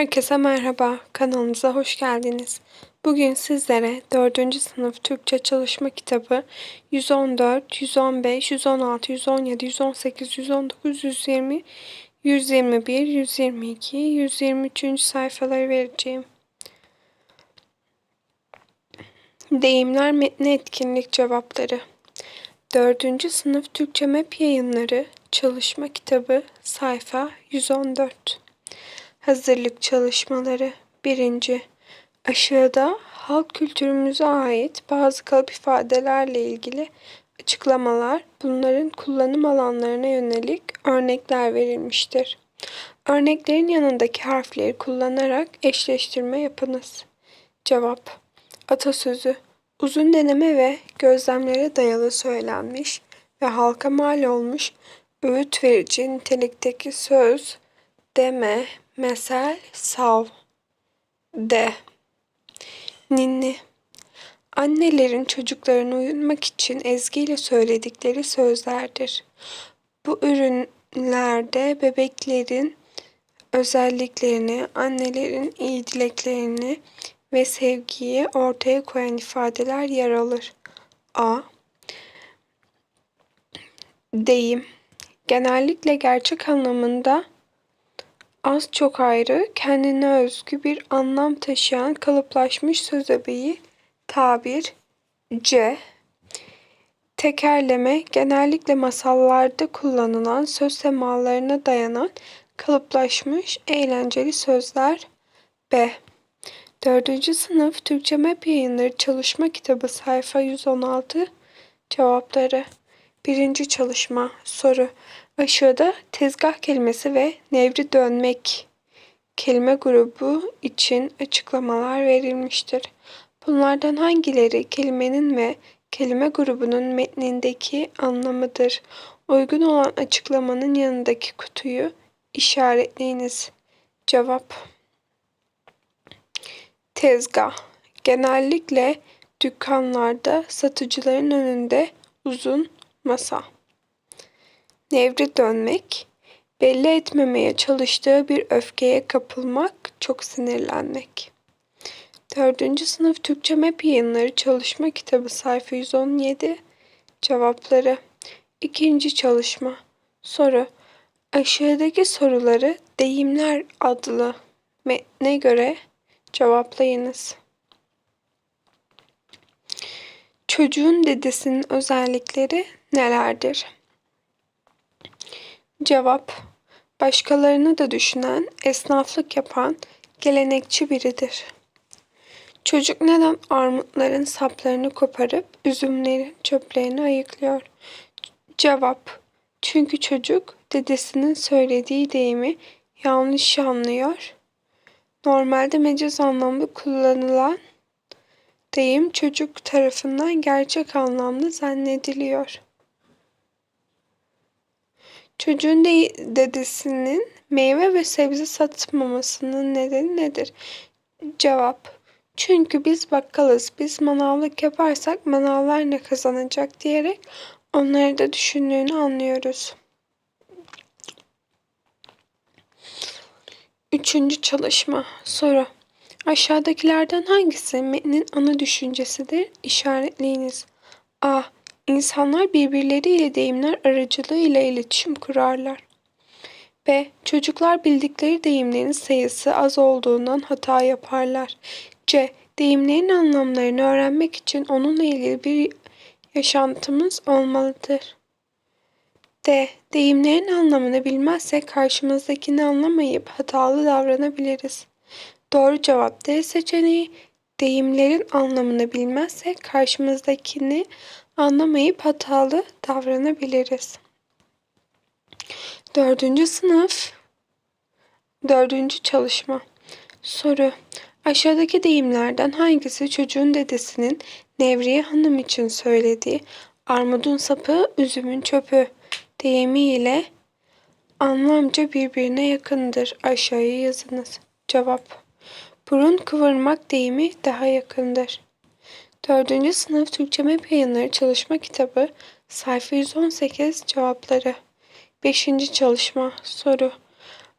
Herkese merhaba, kanalımıza hoş geldiniz. Bugün sizlere 4. sınıf Türkçe çalışma kitabı 114, 115, 116, 117, 118, 119, 120, 121, 122, 123. sayfaları vereceğim. Deyimler metni etkinlik cevapları 4. sınıf Türkçe MEP yayınları çalışma kitabı sayfa 114 Hazırlık çalışmaları 1. Aşağıda halk kültürümüze ait bazı kalıp ifadelerle ilgili açıklamalar, bunların kullanım alanlarına yönelik örnekler verilmiştir. Örneklerin yanındaki harfleri kullanarak eşleştirme yapınız. Cevap Atasözü Uzun deneme ve gözlemlere dayalı söylenmiş ve halka mal olmuş öğüt verici nitelikteki söz, deme, mesel, sav, de. Ninni Annelerin çocuklarını uyutmak için ezgiyle söyledikleri sözlerdir. Bu ürünlerde bebeklerin özelliklerini, annelerin iyi dileklerini ve sevgiyi ortaya koyan ifadeler yer alır. A. Deyim Genellikle gerçek anlamında az çok ayrı, kendine özgü bir anlam taşıyan kalıplaşmış söz tabir C. Tekerleme genellikle masallarda kullanılan söz semalarına dayanan kalıplaşmış eğlenceli sözler B. 4. sınıf Türkçe MEP yayınları çalışma kitabı sayfa 116 cevapları. Birinci çalışma soru. Aşağıda tezgah kelimesi ve nevri dönmek kelime grubu için açıklamalar verilmiştir. Bunlardan hangileri kelimenin ve kelime grubunun metnindeki anlamıdır? Uygun olan açıklamanın yanındaki kutuyu işaretleyiniz. Cevap Tezgah Genellikle dükkanlarda satıcıların önünde uzun masa. Nevri dönmek, belli etmemeye çalıştığı bir öfkeye kapılmak, çok sinirlenmek. 4. sınıf Türkçe MEP yayınları çalışma kitabı sayfa 117 cevapları. İkinci çalışma. Soru. Aşağıdaki soruları deyimler adlı metne göre cevaplayınız. Çocuğun dedesinin özellikleri nelerdir? Cevap Başkalarını da düşünen, esnaflık yapan, gelenekçi biridir. Çocuk neden armutların saplarını koparıp üzümlerin çöplerini ayıklıyor? Cevap Çünkü çocuk dedesinin söylediği deyimi yanlış anlıyor. Normalde mecaz anlamda kullanılan deyim çocuk tarafından gerçek anlamda zannediliyor. Çocuğun de dedesinin meyve ve sebze satmamasının nedeni nedir? Cevap çünkü biz bakkalız, biz manavlık yaparsak manavlar ne kazanacak diyerek onları da düşündüğünü anlıyoruz. Üçüncü çalışma. Soru. Aşağıdakilerden hangisi metnin ana düşüncesidir? İşaretleyiniz. A. İnsanlar birbirleriyle deyimler aracılığıyla iletişim kurarlar. B. Çocuklar bildikleri deyimlerin sayısı az olduğundan hata yaparlar. C. Deyimlerin anlamlarını öğrenmek için onunla ilgili bir yaşantımız olmalıdır. D. Deyimlerin anlamını bilmezsek karşımızdakini anlamayıp hatalı davranabiliriz. Doğru cevap D seçeneği. Deyimlerin anlamını bilmezsek karşımızdakini anlamayıp hatalı davranabiliriz. Dördüncü sınıf Dördüncü çalışma Soru Aşağıdaki deyimlerden hangisi çocuğun dedesinin Nevriye Hanım için söylediği armudun sapı, üzümün çöpü deyimi ile anlamca birbirine yakındır. Aşağıya yazınız. Cevap Burun kıvırmak deyimi daha yakındır. 4. Sınıf Türkçe MEP Yayınları Çalışma Kitabı Sayfa 118 Cevapları 5. Çalışma Soru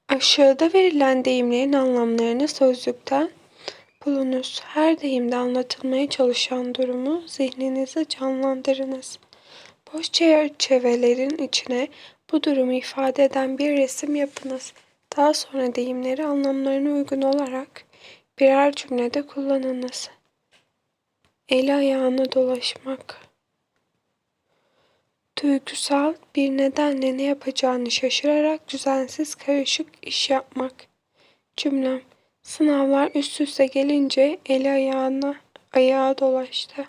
Aşağıda verilen deyimlerin anlamlarını sözlükten bulunuz. Her deyimde anlatılmaya çalışan durumu zihninize canlandırınız. Boş çerçevelerin içine bu durumu ifade eden bir resim yapınız. Daha sonra deyimleri anlamlarına uygun olarak birer cümlede kullanınız. El ayağına dolaşmak. Duygusal bir nedenle ne yapacağını şaşırarak düzensiz karışık iş yapmak. Cümlem Sınavlar üst üste gelince eli ayağına ayağa dolaştı.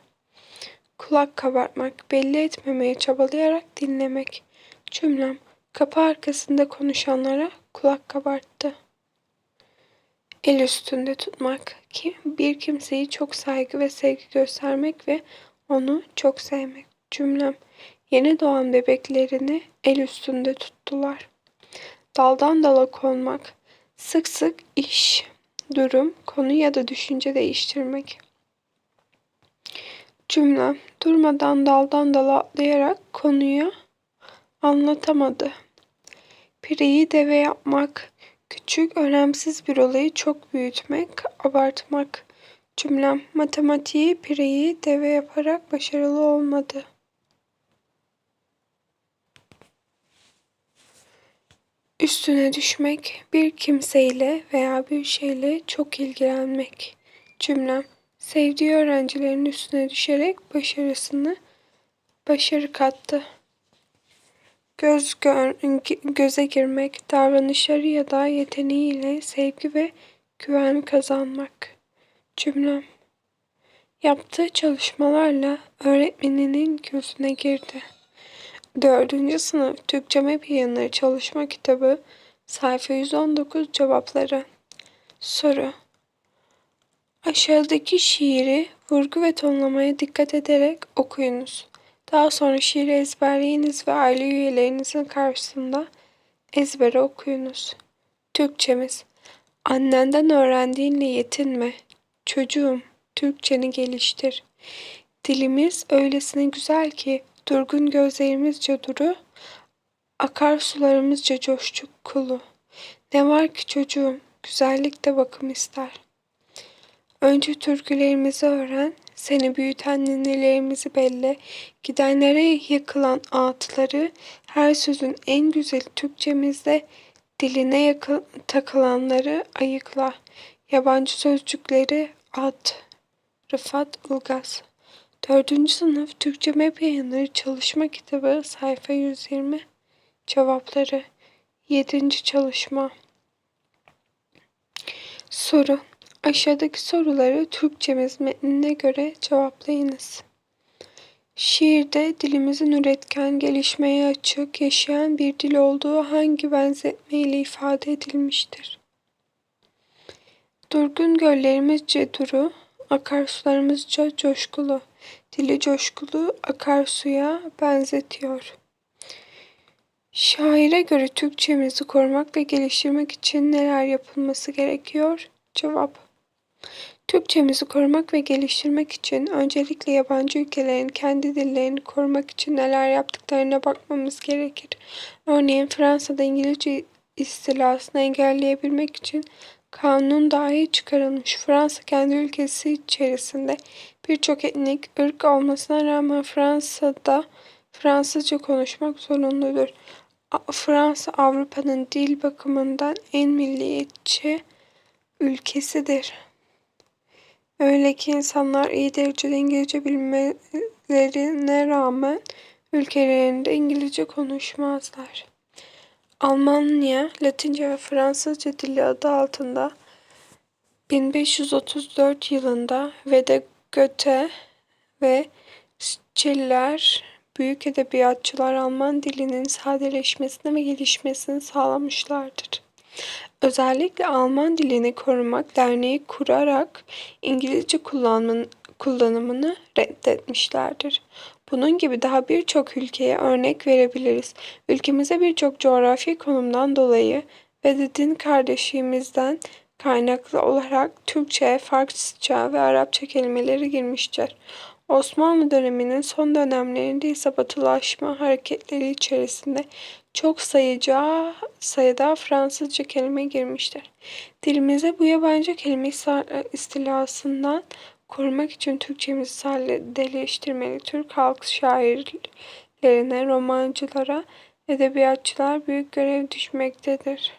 Kulak kabartmak, belli etmemeye çabalayarak dinlemek. Cümlem kapı arkasında konuşanlara kulak kabarttı. El üstünde tutmak ki bir kimseyi çok saygı ve sevgi göstermek ve onu çok sevmek. Cümlem yeni doğan bebeklerini el üstünde tuttular. Daldan dala konmak, sık sık iş, durum, konu ya da düşünce değiştirmek. Cümle durmadan daldan dala atlayarak konuyu anlatamadı. Pireyi deve yapmak, küçük, önemsiz bir olayı çok büyütmek, abartmak. Cümlem matematiği pireyi deve yaparak başarılı olmadı. Üstüne düşmek, bir kimseyle veya bir şeyle çok ilgilenmek. Cümlem sevdiği öğrencilerin üstüne düşerek başarısını başarı kattı. Göz göze girmek, davranışları ya da yeteneğiyle sevgi ve güven kazanmak. Cümlem Yaptığı çalışmalarla öğretmeninin gözüne girdi. Dördüncü sınıf Türkçe yayınları çalışma kitabı sayfa 119 cevapları. Soru Aşağıdaki şiiri vurgu ve tonlamaya dikkat ederek okuyunuz. Daha sonra şiiri ezberleyiniz ve aile üyelerinizin karşısında ezbere okuyunuz. Türkçemiz Annenden öğrendiğinle yetinme. Çocuğum, Türkçeni geliştir. Dilimiz öylesine güzel ki Durgun gözlerimizce duru, akar sularımızca coştuk kulu. Ne var ki çocuğum, güzellik de bakım ister. Önce türkülerimizi öğren, seni büyüten ninelerimizi belle, gidenlere yakılan ağıtları, her sözün en güzeli Türkçemizde diline yakı, takılanları ayıkla. Yabancı sözcükleri at. Rıfat Ilgaz Dördüncü sınıf Türkçe MEP yayınları çalışma kitabı sayfa 120 cevapları. Yedinci çalışma. Soru. Aşağıdaki soruları Türkçemiz metnine göre cevaplayınız. Şiirde dilimizin üretken, gelişmeye açık, yaşayan bir dil olduğu hangi benzetme ile ifade edilmiştir? Durgun göllerimizce duru, akarsularımızca coşkulu. Dili coşkulu akarsuya benzetiyor. Şaire göre Türkçemizi korumak ve geliştirmek için neler yapılması gerekiyor? Cevap Türkçemizi korumak ve geliştirmek için öncelikle yabancı ülkelerin kendi dillerini korumak için neler yaptıklarına bakmamız gerekir. Örneğin Fransa'da İngilizce istilasını engelleyebilmek için kanun dahi çıkarılmış. Fransa kendi ülkesi içerisinde birçok etnik ırk olmasına rağmen Fransa'da Fransızca konuşmak zorunludur. Fransa Avrupa'nın dil bakımından en milliyetçi ülkesidir. Öyle ki insanlar iyi derecede İngilizce bilmelerine rağmen ülkelerinde İngilizce konuşmazlar. Almanya, Latince ve Fransızca dili adı altında 1534 yılında ve de Goethe ve Schiller büyük edebiyatçılar Alman dilinin sadeleşmesini ve gelişmesini sağlamışlardır. Özellikle Alman dilini korumak derneği kurarak İngilizce kullanımını reddetmişlerdir. Bunun gibi daha birçok ülkeye örnek verebiliriz. Ülkemize birçok coğrafi konumdan dolayı ve de din kardeşliğimizden kaynaklı olarak Türkçe, Farsça ve Arapça kelimeleri girmiştir. Osmanlı döneminin son dönemlerinde ise batılaşma hareketleri içerisinde çok sayıca sayıda Fransızca kelime girmiştir. Dilimize bu yabancı kelime istilasından korumak için Türkçemizi sadeleştirmeli. Türk halk şairlerine, romancılara, edebiyatçılar büyük görev düşmektedir.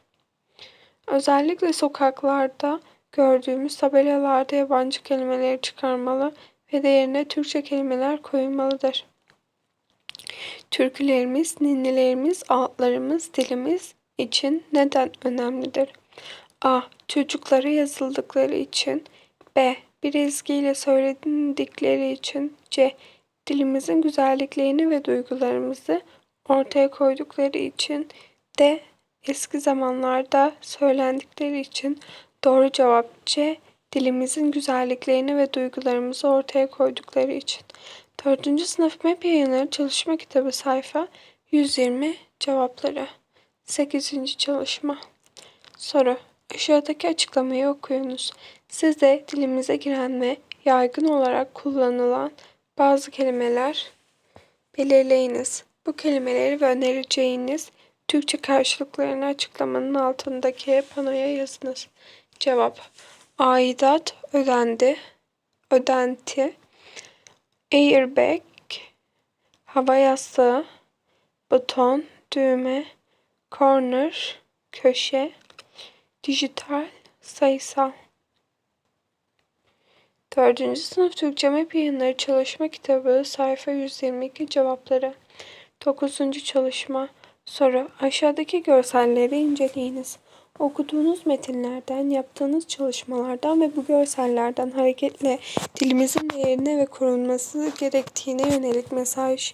Özellikle sokaklarda gördüğümüz tabelalarda yabancı kelimeleri çıkarmalı ve de yerine Türkçe kelimeler koyulmalıdır. Türkülerimiz, ninnilerimiz, ağıtlarımız, dilimiz için neden önemlidir? A. Çocuklara yazıldıkları için. B. Bir ezgiyle söyledikleri için. C. Dilimizin güzelliklerini ve duygularımızı ortaya koydukları için. D. Eski zamanlarda söylendikleri için. Doğru cevap C. Dilimizin güzelliklerini ve duygularımızı ortaya koydukları için. 4. sınıf MEP yayınları çalışma kitabı sayfa 120 cevapları. 8. çalışma. Soru. Aşağıdaki açıklamayı okuyunuz. Siz de dilimize giren ve yaygın olarak kullanılan bazı kelimeler belirleyiniz. Bu kelimeleri ve önereceğiniz Türkçe karşılıklarını açıklamanın altındaki panoya yazınız. Cevap. Aidat ödendi. Ödenti. Airbag. Hava yastığı. Buton. Düğme. Corner. Köşe. Dijital. Sayısal. Dördüncü sınıf Türkçe MEP yayınları çalışma kitabı sayfa 122 cevapları. Dokuzuncu çalışma. Soru. Aşağıdaki görselleri inceleyiniz. Okuduğunuz metinlerden, yaptığınız çalışmalardan ve bu görsellerden hareketle dilimizin değerine ve korunması gerektiğine yönelik mesaj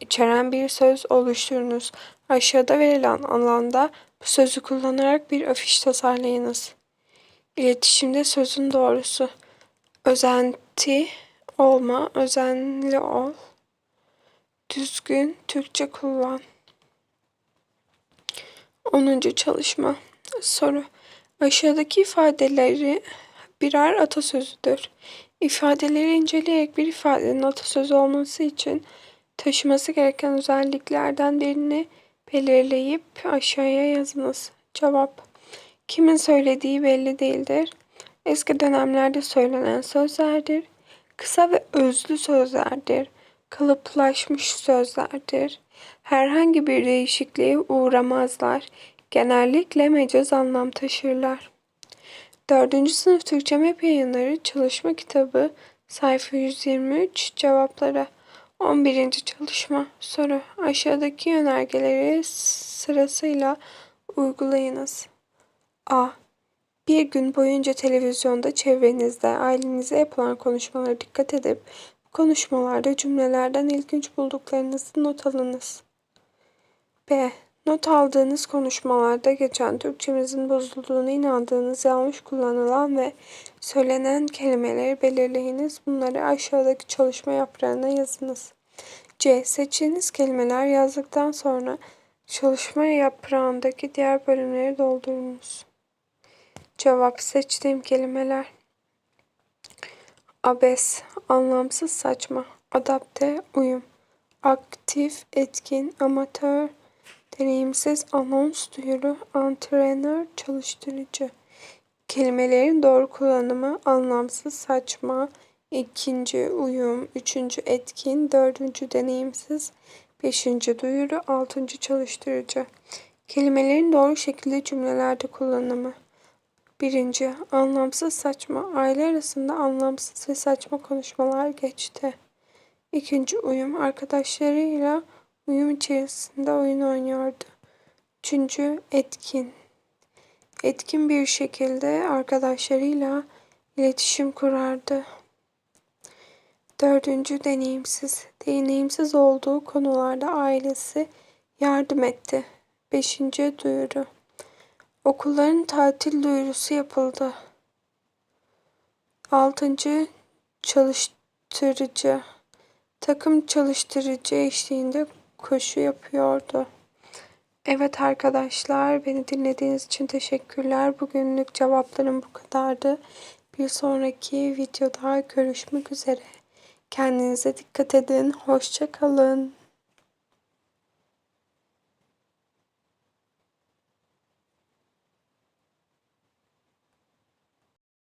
içeren bir söz oluşturunuz. Aşağıda verilen alanda bu sözü kullanarak bir afiş tasarlayınız. İletişimde sözün doğrusu. Özenti olma, özenli ol. Düzgün Türkçe kullan. 10. çalışma. Soru. Aşağıdaki ifadeleri birer atasözüdür. İfadeleri inceleyerek bir ifadenin atasözü olması için taşıması gereken özelliklerden birini belirleyip aşağıya yazınız. Cevap. Kimin söylediği belli değildir. Eski dönemlerde söylenen sözlerdir. Kısa ve özlü sözlerdir. Kalıplaşmış sözlerdir. Herhangi bir değişikliğe uğramazlar. Genellikle mecaz anlam taşırlar. 4. sınıf Türkçe MEP yayınları çalışma kitabı sayfa 123 cevapları 11. çalışma soru aşağıdaki yönergeleri sırasıyla uygulayınız. A. Bir gün boyunca televizyonda çevrenizde ailenize yapılan konuşmalara dikkat edip konuşmalarda cümlelerden ilginç bulduklarınızı not alınız. B. Not aldığınız konuşmalarda geçen Türkçemizin bozulduğunu inandığınız yanlış kullanılan ve söylenen kelimeleri belirleyiniz. Bunları aşağıdaki çalışma yaprağına yazınız. C. Seçtiğiniz kelimeler yazdıktan sonra çalışma yaprağındaki diğer bölümleri doldurunuz. Cevap seçtiğim kelimeler. Abes, anlamsız saçma, adapte, uyum, aktif, etkin, amatör, deneyimsiz, anons duyuru, antrenör, çalıştırıcı. Kelimelerin doğru kullanımı anlamsız, saçma, ikinci uyum, üçüncü etkin, dördüncü deneyimsiz, beşinci duyuru, altıncı çalıştırıcı. Kelimelerin doğru şekilde cümlelerde kullanımı. Birinci, anlamsız saçma. Aile arasında anlamsız ve saçma konuşmalar geçti. İkinci uyum, arkadaşlarıyla uyum içerisinde oyun oynuyordu. Üçüncü, etkin. Etkin bir şekilde arkadaşlarıyla iletişim kurardı. Dördüncü, deneyimsiz. Deneyimsiz olduğu konularda ailesi yardım etti. Beşinci, duyuru. Okulların tatil duyurusu yapıldı. Altıncı çalıştırıcı. Takım çalıştırıcı eşliğinde koşu yapıyordu. Evet arkadaşlar beni dinlediğiniz için teşekkürler. Bugünlük cevaplarım bu kadardı. Bir sonraki videoda görüşmek üzere. Kendinize dikkat edin. Hoşça kalın.